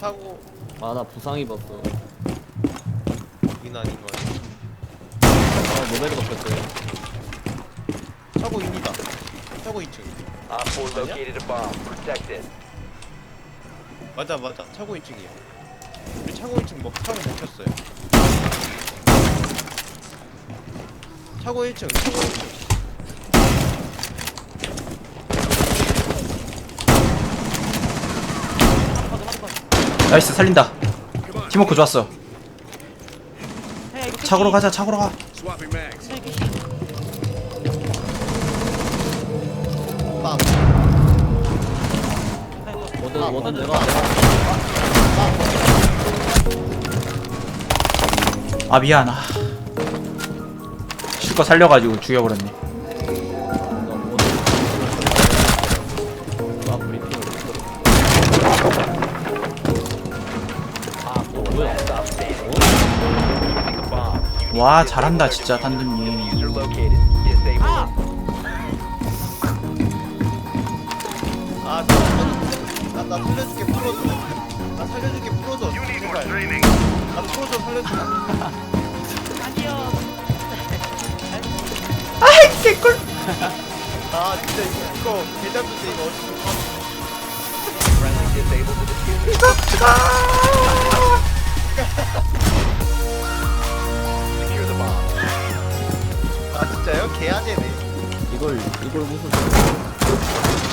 차고 아 나 부상 입었어. 인 아닌 거? 아 노래를 바뀌었어요. 차고 인이다. 차고 2층. Op 4 located a bomb. Protect it. 맞아 맞아. 차고 2층이야. 우리 차고 2층 먹 차고 먹혔어요. 차고 1층. 차고 1층. 나이스 살린다. 팀워크 좋았어. 차고로 가자 차고로 가. 빵. 뭐든 뭐든 내가 아 미안. 아. 실컷 살려가지고 죽여버렸네 와 잘한다 진짜. 단두님. 아, 나, 나, 나 살려줄게 풀어줘. 나 살려줄게 풀어줘. 나 풀어줘 살려줘. 아이 개꿀 아 진짜 이거 이거 개잡는데 이거 disable 진짜요? 개하재네. 이걸 이걸 무슨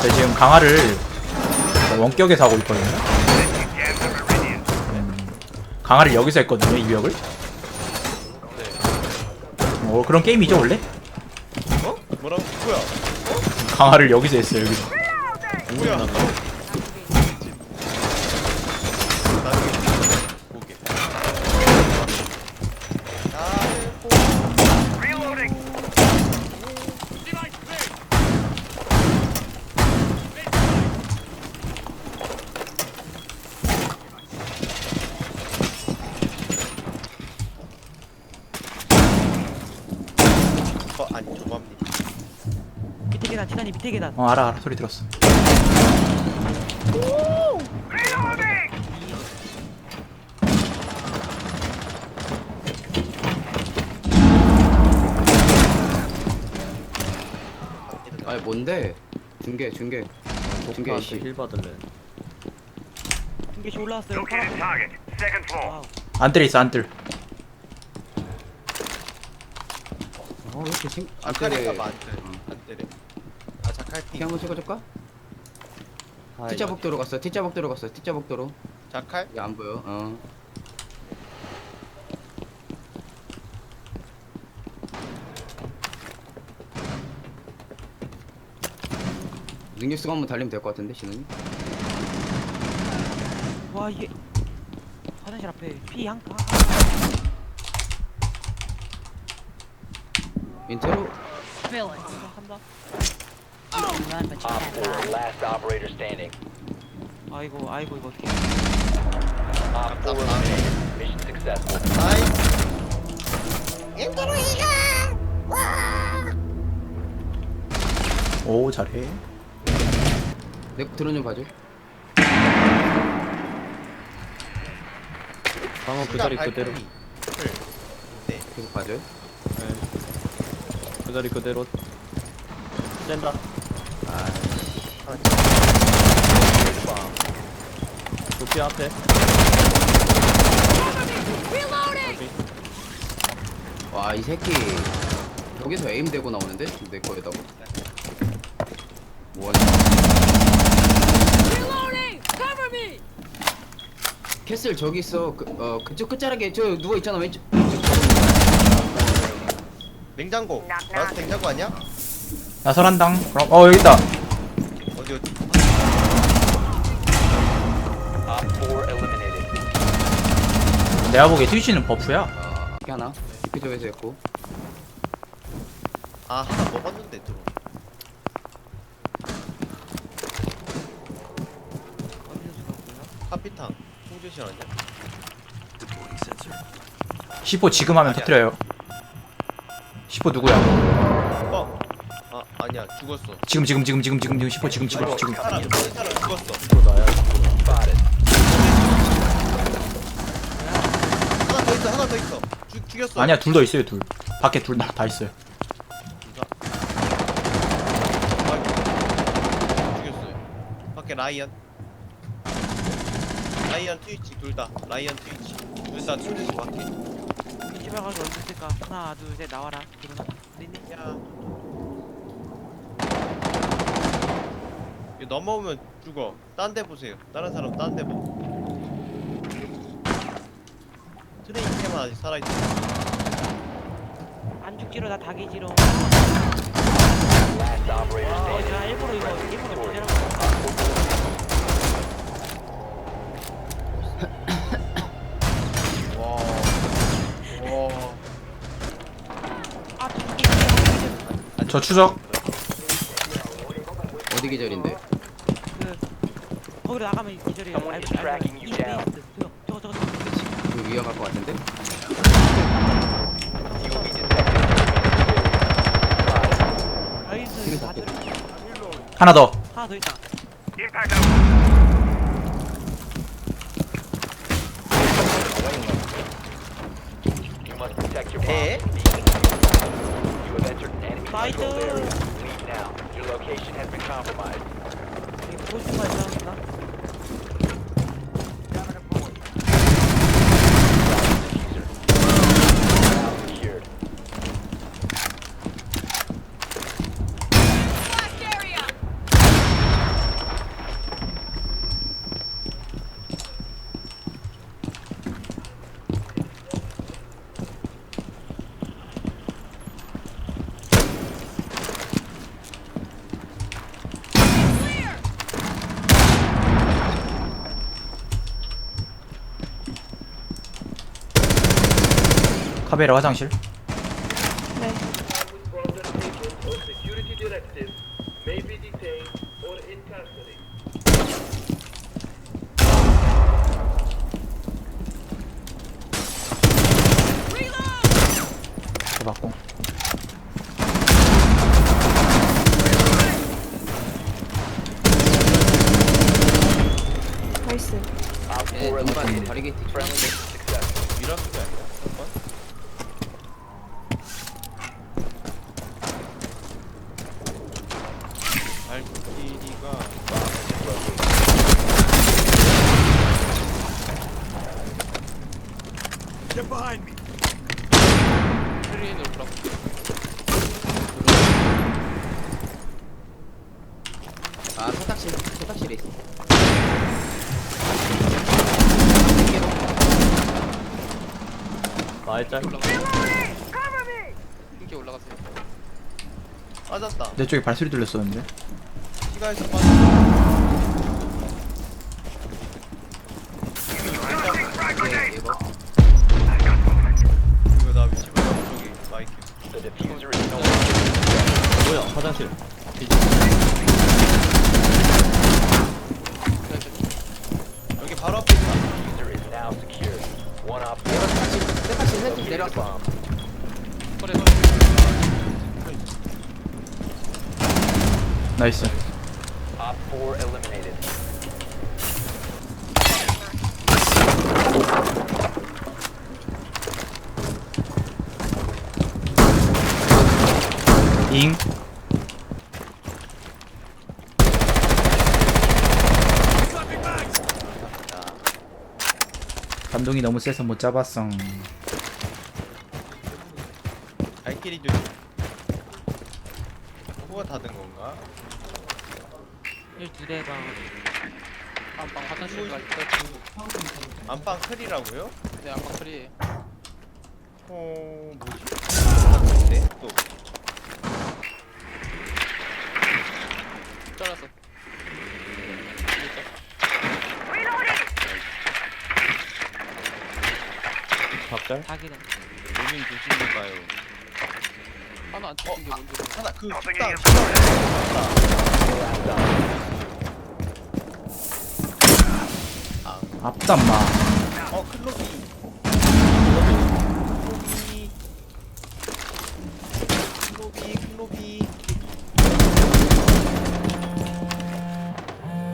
저 지금 강화를 원격에서 하고 있거든요 음, 강화를 여기서 했거든요 이 벽을 어 그런 게임이죠 원래? 어? 뭐라고? 뭐야? 강화를 여기서 했어요 여기서 뭐야? 나중에 보게. 아이고. 어 아니 죄송합니다. 밑에 계단 지단이 밑에 계단. 어 알아 알아. 소리 들었어. 아니 뭔데? 중계 중계. 중계 조카한테 씨 힐 받을래. 중계시 올라왔어요. 파란 와우. 안 때려 있어 안뜰 어 이렇게 생 아카리가 안 때려. 안 때려. 아 자칼티. 피 한번 찍어줄까? 아, T자 복도로 갔어 T자 복도로 갔어 T자 복도로 자칼? 야안 보여 어 능력수가 한번 달리면 될 것 같은데 신원이? 와 이게 화장실 앞에 피한 아, 인트로 간다 간다 Op 4 last operator standing. 아이고 아이고 이거 어떻게 Op 4 eliminated. Mission successful. 나이. 오 잘해 내 드론 좀 봐줘 방어 그 자리 그대로. 네. 계속 봐줘요 네. 그 자리 그대로. 뗀다. 도피 앞에. 와이 새끼 여기서 에임 대고 나오는데 내 거에다가 뭐하지? 캐슬 저기 있어 그, 어 그쪽 끝자락에 저 누워 있잖아 왼쪽 냉장고. 나스 냉장고 아니야? 나 설한당 그럼 어 여기 있다 어디 어디? Op 4 eliminated. 내가 보기에 트위치는 버프야 아 이렇게 하나 디퓨저에서 했고 아 하나 먹었는데 들어. 카피탕. 홍주신 아니야? 10호 지금 하면 터트려요 시포 누구야? 어. 아 아니야 죽었어. 지금 지금 지금 지금 지금 지금 시포 지금 지금 지금 살아 살아 죽었어. 하나 더 있어 하나 더 있어. 죽 죽였어. 아니야 둘 더 있어요 둘 밖에 둘 다 다 있어요 아, 죽였어요. 밖에 라이언. 라이언 트위치 둘 다. 라이언 트위치 둘다 트위치 밖에. 이 집에 가서 언제 쓸까? 하나, 둘, 셋 나와라. 그러나 어딨니? 야. 이거 넘어오면 죽어. 딴 데 보세요. 다른 사람 딴 데 봐. 트레인 캐만 아직 살아있어. 안 죽지로 나 닭이지로. Last operator 어, standing. 제가 일부러 이거 일부러 보내라 저 추적 어디 계절인데? 그 거기로 나가면 기절이에요. Someone is tracking you down. 저거 저거 저거. 그 위에 갈것 같은데? You will be detected. 나이스. 다 들어. 하나 더 하나 더 있다. You must protect your 에? bomb. You have entered an enemy Fighter. controlled area. Leave now. Your location has been compromised. 카베라 화장실 incarcerated. 잡았고 Op 예, 4 눈반 eliminated. 바리게이트 Friendly mission successful. 밀어준 게 아니야. 잠깐. 발길이가 아 세탁실 세탁실에 있어. 나의 짤 빠졌다. 내 쪽에 발소리 들렸었는데. 시가에서 빠졌다. 네, 이거 이거 나 위치 보자. 저기 마이크. The diffuser is no longer 뭐야 화장실 여기 바로 앞에 있다. diffuser is now secured. One op 4 세탁실 세탁실 located the 내려왔어 bomb. 나이스 Op 4 eliminated. 잉 감동이 너무 세서 못 잡았어 발길이 좀. 코가 닫은 건가? 일두 대가 안방 화장실 갈 때. 안방 클이라고요? 네, 안방 프리. 어 뭐지? 또. 잘랐어. 박 짤 닭이는 로밍 조심히 가요. 하나 안 찍힌 게 뭔지. 모르겠어. 하나 그 식당 식당. 앞담마 어 클로비. 클로비. 클로비 클로비.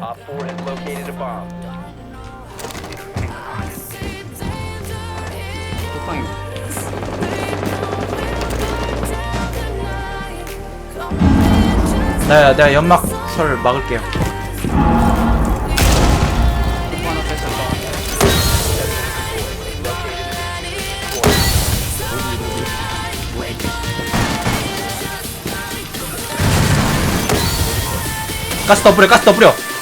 Op 4 has located a bomb. 식빵이 나 내가 연막설 막을게요. 가스 더 뿌려 가스 더 뿌려.